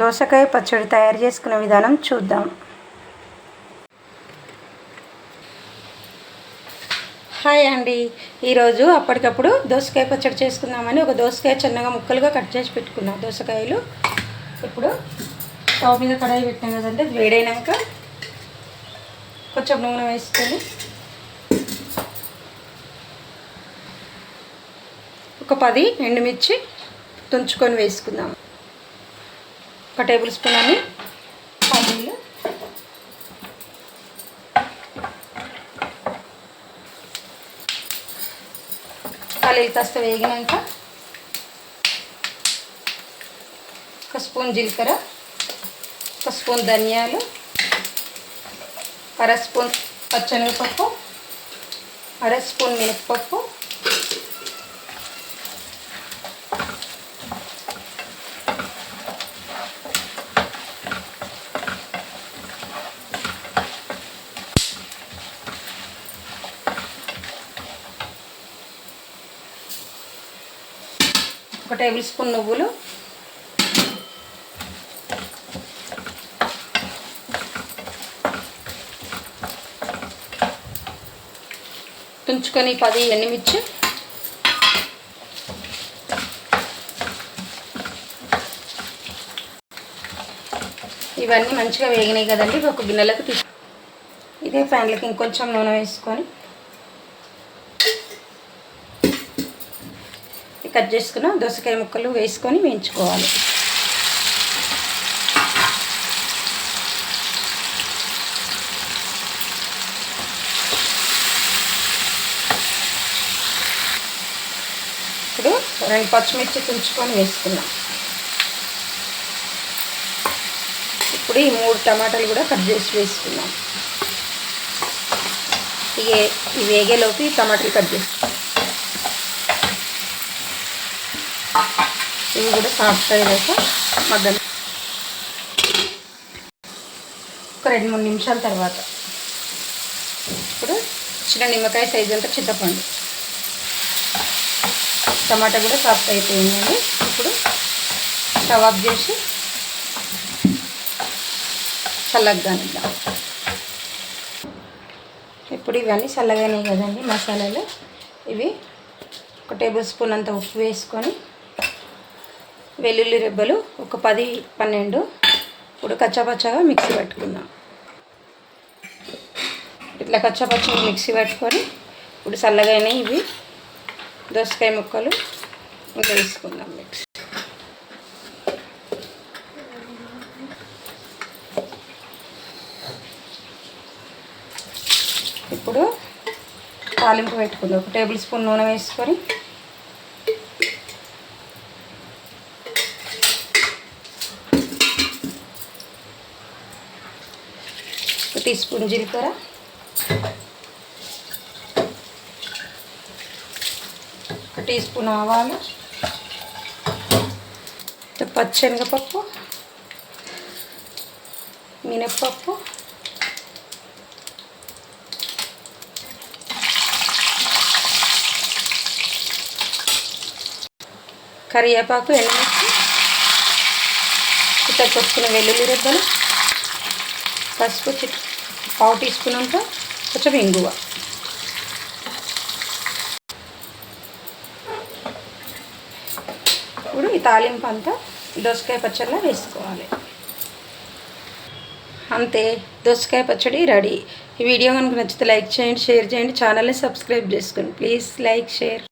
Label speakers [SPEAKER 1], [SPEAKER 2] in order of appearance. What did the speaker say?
[SPEAKER 1] దోసకాయ పచ్చడి తయారు చేసుకునే విధానం చూద్దాం. హాయ్ అండి. ఈరోజు అప్పటికప్పుడు దోసకాయ పచ్చడి చేసుకుందామని ఒక దోసకాయ చిన్నగా ముక్కలుగా కట్ చేసి పెట్టుకున్నాం దోసకాయలు. ఇప్పుడు స్టవ్ మీద కడాయి పెట్టాం కదంటే వేడైనాక కొంచెం నూనె వేసుకొని ఒక పది ఎండుమిర్చి తుంచుకొని వేసుకుందాం. ఒక టేబుల్ స్పూన్ అని పల్లీలు పల్లీలు కాస్త వేగినాక ఒక స్పూన్ జీలకర్ర ఒక స్పూన్ ధనియాలు అర స్పూన్ పచ్చనగపప్పు అర స్పూన్ మినప్పప్పు ఒక టేబుల్ స్పూన్ నువ్వులు. తుంచుకొని పది ఎండుమిర్చి ఇవన్నీ మంచిగా వేగినాయి కదండి ఒక గిన్నెలకు తీసు. ఇదే ఫ్యాన్లకి ఇంకొంచెం నూనె వేసుకొని కట్ చేసుకున్న. దోసకాయ ముక్కలు వేసుకొని వేయించుకోవాలి. ఇప్పుడు రెండు పచ్చిమిర్చి తుంచుకొని వేసుకున్నాం ఇప్పుడు ఈ మూడు టమాటాలు కూడా కట్ చేసి వేసుకున్నాం ఇవి ఈ వేగేలోపు టమాటాలు కట్ చేసుకున్నాం ఇవి కూడా సాఫ్ట్ అయ్యాక మగ్గలు ఒక రెండు మూడు నిమిషాల తర్వాత. ఇప్పుడు చిన్న నిమ్మకాయ సైజ్ అంతా చింతపండు టమాటా కూడా సాఫ్ట్ అయిపోయిందండి. ఇప్పుడు స్టవ్ ఆఫ్ చేసి చల్లగానిద్దాం. ఇప్పుడు ఇవన్నీ చల్లగానే కదండి మసాలాలు. ఇవి ఒక టేబుల్ స్పూన్ అంత ఉప్పు వేసుకొని వెల్లుల్లి రెబ్బలు ఒక పది పన్నెండు. ఇప్పుడు కచ్చాపచ్చాగా మిక్సీ పెట్టుకుందాం. ఇట్లా కచ్చాపచ్చగా మిక్సీ పెట్టుకొని ఇప్పుడు చల్లగానే ఇవి. దోసకాయ ముక్కలు ఇంకా వేసుకుందాం మిక్సీ. ఇప్పుడు తాలింపు పెట్టుకుందాం. ఒక టేబుల్ స్పూన్ నూనె వేసుకొని టీ స్పూన్ జీలకర్ర. ఒక టీ స్పూన్ ఆవాలు. పచ్చెనగపప్పు. మినప్పప్పు. కరివేపాకు ఎండుమిర్చి. ఇట్లా వెల్లుల్లి రెబ్బలు. పసుపు చిట్టు పావు టీ స్పూన్ అంతా కొంచెం ఇంగువ. ఇప్పుడు ఈ తాలింపు అంతా దోసకాయ పచ్చడిలో వేసుకోవాలి. అంతే దోసకాయ పచ్చడి రెడీ. ఈ వీడియో కనుక నచ్చితే లైక్ చేయండి షేర్ చేయండి ఛానల్ని సబ్స్క్రైబ్ చేసుకోండి. Please like share.